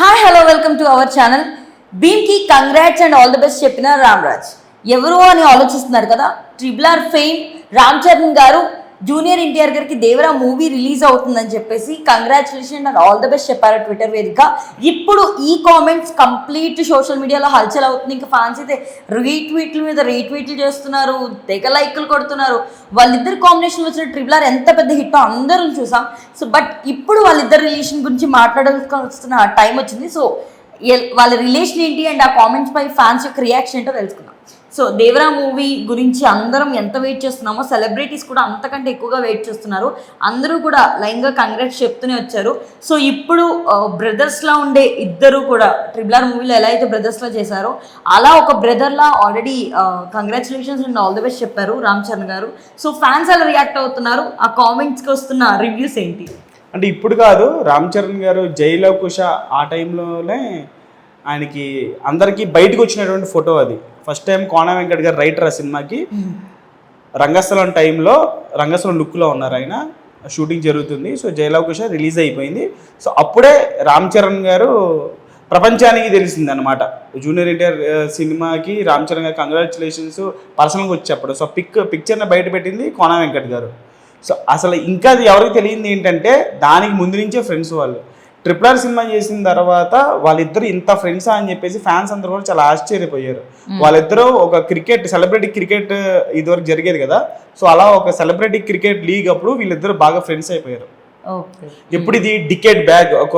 Hi hello welcome to our channel భీమ్కి congrats and all the best చెప్పిన రామ్రాజ్. ఎవరు అని ఆలోచిస్తున్నారు కదా? Triple R fame Ram Charan garu junior NTR గారికి Devara movie release అవుతుందని చెప్పేసి congratulation and all the best చెప్పారు ట్విట్టర్ వేదిక ఇప్పుడు ఈ కామెంట్స్ కంప్లీట్ సోషల్ మీడియాలో హల్చల్ అవుతుంది. ఇంకా ఫ్యాన్స్ అయితే రీట్వీట్ల మీద రీట్వీట్లు చేస్తున్నారు. తెగ లైక్లు కొడుతున్నారు. వాళ్ళిద్దరు కాంబినేషన్ వచ్చిన ట్రిపుల్ ఆర్ ఎంత పెద్ద హిట్ అందరం చూసాం. సో బట్ ఇప్పుడు వాళ్ళిద్దరు రిలేషన్ గురించి మాట్లాడాల్సిన టైం వచ్చింది. సో వాళ్ళ రిలేషన్ ఏంటి? అండ్ ఆ కామెంట్స్ పై ఫ్యాన్స్ యొక్క రియాక్షన్ ఏంటో తెలుసుకుందాం. సో దేవరా మూవీ గురించి అందరం ఎంత వెయిట్ చేస్తున్నామో సెలబ్రిటీస్ కూడా అంతకంటే ఎక్కువగా వెయిట్ చేస్తున్నారు. అందరూ కూడా లైన్గా కంగ్రాట్స్ చెప్తూనే వచ్చారు. సో ఇప్పుడు బ్రదర్స్లా ఉండే ఇద్దరు కూడా ట్రిబుల్ ఆర్ మూవీలో ఎలా అయితే బ్రదర్స్లా చేశారో అలా ఒక బ్రదర్లా already congratulations and all the best చెప్పారు రామ్ చరణ్ గారు. సో ఫ్యాన్స్ అలా రియాక్ట్ అవుతున్నారు? ఆ కామెంట్స్కి వస్తున్న రివ్యూస్ ఏంటి? అంటే ఇప్పుడు కాదు రామ్ చరణ్ గారు జైలో కుష ఆ టైంలోనే ఆయనకి అందరికీ బయటకు వచ్చినటువంటి ఫోటో అది. ఫస్ట్ టైం కోన వెంకట్ గారు రైటర్ ఆ సినిమాకి. రంగస్థలం టైంలో రంగస్థలం లుక్లో ఉన్నారు ఆయన. షూటింగ్ జరుగుతుంది. సో జైలవకుశ రిలీజ్ అయిపోయింది. సో అప్పుడే రామ్ చరణ్ గారు ప్రపంచానికి తెలిసింది అనమాట జూనియర్ ఎన్టీఆర్ సినిమాకి రామ్ చరణ్ గారు కంగ్రాచులేషన్స్ పర్సనల్గా వచ్చి చెప్పడం. సో పిక్ పిక్చర్ని బయట పెట్టింది కోన వెంకట్ గారు. సో అసలు ఇంకా అది ఎవరికి తెలియంది ఏంటంటే దానికి ముందు నుంచే ఫ్రెండ్స్ వాళ్ళు. ట్రిపుల్ ఆర్ సినిమా చేసిన తర్వాత వాళ్ళిద్దరు ఇంత ఫ్రెండ్సా అని చెప్పేసి ఫ్యాన్స్ అందరూ కూడా చాలా ఆశ్చర్యపోయారు. వాళ్ళిద్దరూ ఒక క్రికెట్ సెలబ్రిటీ క్రికెట్ ఇదివరకు జరిగేది కదా? సో అలా ఒక సెలబ్రిటీ క్రికెట్ లీగ్ అప్పుడు వీళ్ళిద్దరు బాగా ఫ్రెండ్స్ అయిపోయారు. ఓకే. ఎప్పుడు ఇది? డికెట్ బ్యాగ్ ఒక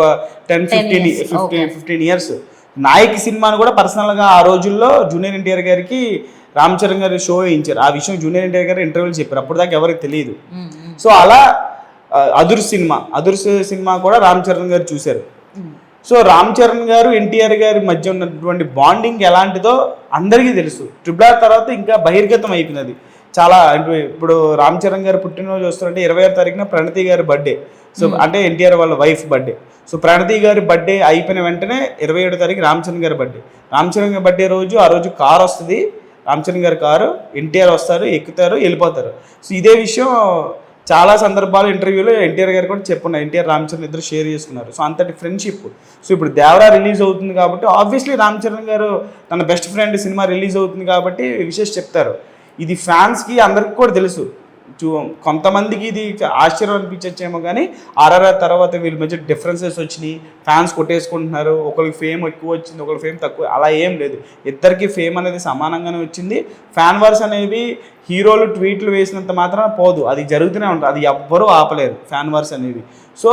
ten fifteen fifteen. Fifteen years Naayak సినిమాను కూడా పర్సనల్గా ఆ రోజుల్లో జూనియర్ ఎన్టీఆర్ గారికి రామ్ చరణ్ గారి షో వేయించారు. ఆ విషయం జూనియర్ ఎన్టీఆర్ గారు ఇంటర్వ్యూలు చెప్పారు. అప్పుడు దాకా ఎవరికి తెలియదు. సో అలా అదుర్ సినిమా అదుర్ సినిమా కూడా రామ్ చరణ్ గారు చూశారు. సో రామ్ చరణ్ గారు ఎన్టీఆర్ గారి మధ్య ఉన్నటువంటి బాండింగ్ ఎలాంటిదో అందరికీ తెలుసు. ట్రిపుల్ ఆర్ తర్వాత ఇంకా బహిర్గతం అయిపోయినది. చాలా అంటే ఇప్పుడు రామ్ చరణ్ గారు పుట్టినరోజు వస్తుంటే ఇరవై ఆరు తారీఖున ప్రణతి గారి బర్త్డే సో అంటే ఎన్టీఆర్ వాళ్ళ వైఫ్ బర్త్డే సో ప్రణతి గారి బర్త్డే అయిపోయిన వెంటనే ఇరవై ఏడు తారీఖు రామ్ చరణ్ గారి బర్త్డే రామ్ చరణ్ గారి బర్త్డే రోజు ఆ రోజు కార్ వస్తుంది. రామ్ చరణ్ గారి కారు ఎన్టీఆర్ వస్తారు ఎక్కుతారు వెళ్ళిపోతారు. సో ఇదే విషయం చాలా సందర్భాలు ఇంటర్వ్యూలో ఎన్టీఆర్ గారు కూడా చెప్పున్నారు ఎన్టీఆర్ రామ్ చరణ్ ఇద్దరు షేర్ చేసుకున్నారు. సో అంతటి ఫ్రెండ్షిప్ సో ఇప్పుడు దేవరా రిలీజ్ అవుతుంది కాబట్టి ఆబ్వియస్లీ రామ్ చరణ్ గారు తన బెస్ట్ ఫ్రెండ్ సినిమా రిలీజ్ అవుతుంది కాబట్టి విశేష్ చెప్తారు. ఇది ఫ్యాన్స్కి అందరికి కూడా తెలుసు. కొంతమందికి ఇది ఆశ్చర్యం అనిపించచ్చేమో కానీ ఆర్ఆర్ఆర్ తర్వాత వీళ్ళ మధ్య డిఫరెన్సెస్ వచ్చినాయి. ఫ్యాన్స్ కొట్టేసుకుంటున్నారు. ఒకరికి ఫేమ్ ఎక్కువ వచ్చింది ఒకరికి ఫేమ్ తక్కువ అలా ఏం లేదు. ఇద్దరికి ఫేమ్ అనేది సమానంగానే వచ్చింది. ఫ్యాన్ వర్స్ అనేవి హీరోలు ట్వీట్లు వేసినంత మాత్రం పోదు. అది జరుగుతూనే ఉంటుంది. అది ఎవ్వరూ ఆపలేరు. ఫ్యాన్ వర్స్ అనేవి. సో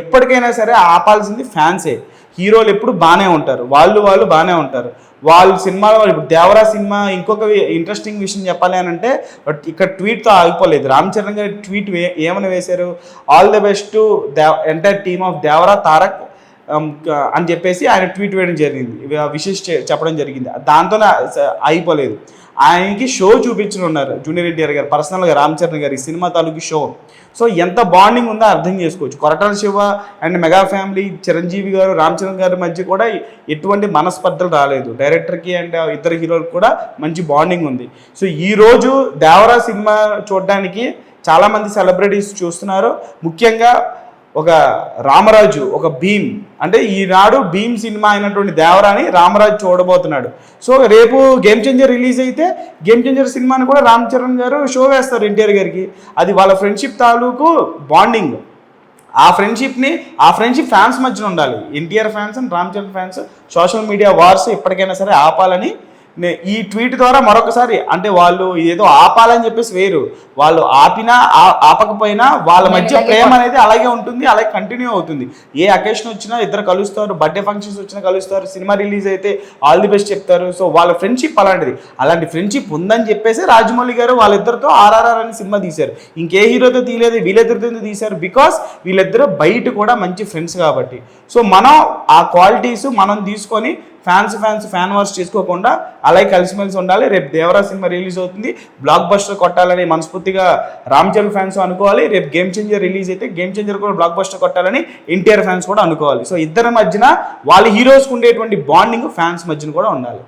ఎప్పటికైనా సరే ఆపాల్సింది ఫ్యాన్సే హీరోలు ఎప్పుడు బాగానే ఉంటారు. వాళ్ళు వాళ్ళు బాగానే ఉంటారు. వాళ్ళు సినిమాలో ఇప్పుడు దేవరా సినిమా ఇంకొక ఇంట్రెస్టింగ్ విషయం చెప్పాలి అని అంటే ఇక్కడ ట్వీట్తో ఆగిపోలేదు. రామ్ చరణ్ గారి ట్వీట్ వే ఏమని వేశారు? All the best the entire team of Devara Tarak Um, అని చెప్పేసి ఆయన ట్వీట్ వేయడం జరిగింది. ఇవి విషెస్ చెప్పడం జరిగింది. దాంతోనే అయిపోలేదు ఆయనకి షో చూపించనున్నారు ఉన్నారు జూనియర్ ఎన్టీఆర్ గారు పర్సనల్గా రామ్ చరణ్ గారి సినిమా తాలూకు షో. సో ఎంత బాండింగ్ ఉందో అర్థం చేసుకోవచ్చు. Koratala Siva and mega family Chiranjeevi garu Ram Charan గారి మధ్య కూడా ఎటువంటి మనస్పర్ధలు రాలేదు. డైరెక్టర్కి అండ్ ఇద్దరు హీరోలకు కూడా మంచి బాండింగ్ ఉంది. సో ఈ రోజు దేవరా సినిమా చూడడానికి చాలామంది సెలబ్రిటీస్ చూస్తున్నారు. ముఖ్యంగా ఒక రామరాజు ఒక భీమ్. అంటే ఈనాడు భీమ్ సినిమా అయినటువంటి దేవరాని రామరాజు చూడబోతున్నాడు. సో రేపు గేమ్ చేంజర్ రిలీజ్ అయితే గేమ్ చేంజర్ సినిమాని కూడా రామ్ చరణ్ గారు షో వేస్తారు ఎన్టీఆర్ గారికి. అది వాళ్ళ ఫ్రెండ్షిప్ తాలూకు బాండింగ్ ఆ ఫ్రెండ్షిప్ని ఆ ఫ్రెండ్షిప్ ఫ్యాన్స్ మధ్యన ఉండాలి. NTR fans and Ram Charan fans social media wars ఎప్పటికైనా సరే ఆపాలని ఈ ట్వీట్ ద్వారా మరొకసారి అంటే వాళ్ళు ఏదో ఆపాలని చెప్పేసి వేరు వాళ్ళు ఆపినా ఆ- ఆపకపోయినా వాళ్ళ మధ్య ప్రేమ అనేది అలాగే ఉంటుంది అలాగే కంటిన్యూ అవుతుంది. ఏ అకేషన్ వచ్చినా ఇద్దరు కలుస్తారు బర్త్డే ఫంక్షన్స్ వచ్చినా కలుస్తారు సినిమా రిలీజ్ అయితే ఆల్ ది బెస్ట్ చెప్తారు. సో వాళ్ళ ఫ్రెండ్షిప్ అలాంటిది. అలాంటి ఫ్రెండ్షిప్ ఉందని చెప్పేసి రాజమౌళి గారు వాళ్ళిద్దరితో ఆర్ఆర్ఆర్ అని సినిమా తీశారు. ఇంకే హీరోతో తీయలేదు వీళ్ళిద్దరితో తీశారు? బికాస్ వీళ్ళిద్దరు బయట కూడా మంచి ఫ్రెండ్స్ కాబట్టి. సో మనం ఆ క్వాలిటీస్ మనం తీసుకొని ఫ్యాన్స్ ఫ్యాన్స్ ఫ్యాన్ వార్స్ చేసుకోకుండా అలాగే కలిసిమెలిసి ఉండాలి. రేపు దేవరా సినిమా రిలీజ్ అవుతుంది. బ్లాక్ బస్టర్ కొట్టాలని మనస్ఫూర్తిగా రామ్ చరణ్ ఫ్యాన్స్ అనుకోవాలి. రేపు గేమ్ చేంజర్ రిలీజ్ అయితే గేమ్ చేంజర్ కూడా బ్లాక్ బస్టర్ కొట్టాలని ఎన్టీఆర్ ఫ్యాన్స్ కూడా అనుకోవాలి. సో ఇద్దరి మధ్యన వాళ్ళ హీరోస్కి ఉండేటువంటి బాండింగ్ ఫ్యాన్స్ మధ్యన కూడా ఉండాలి.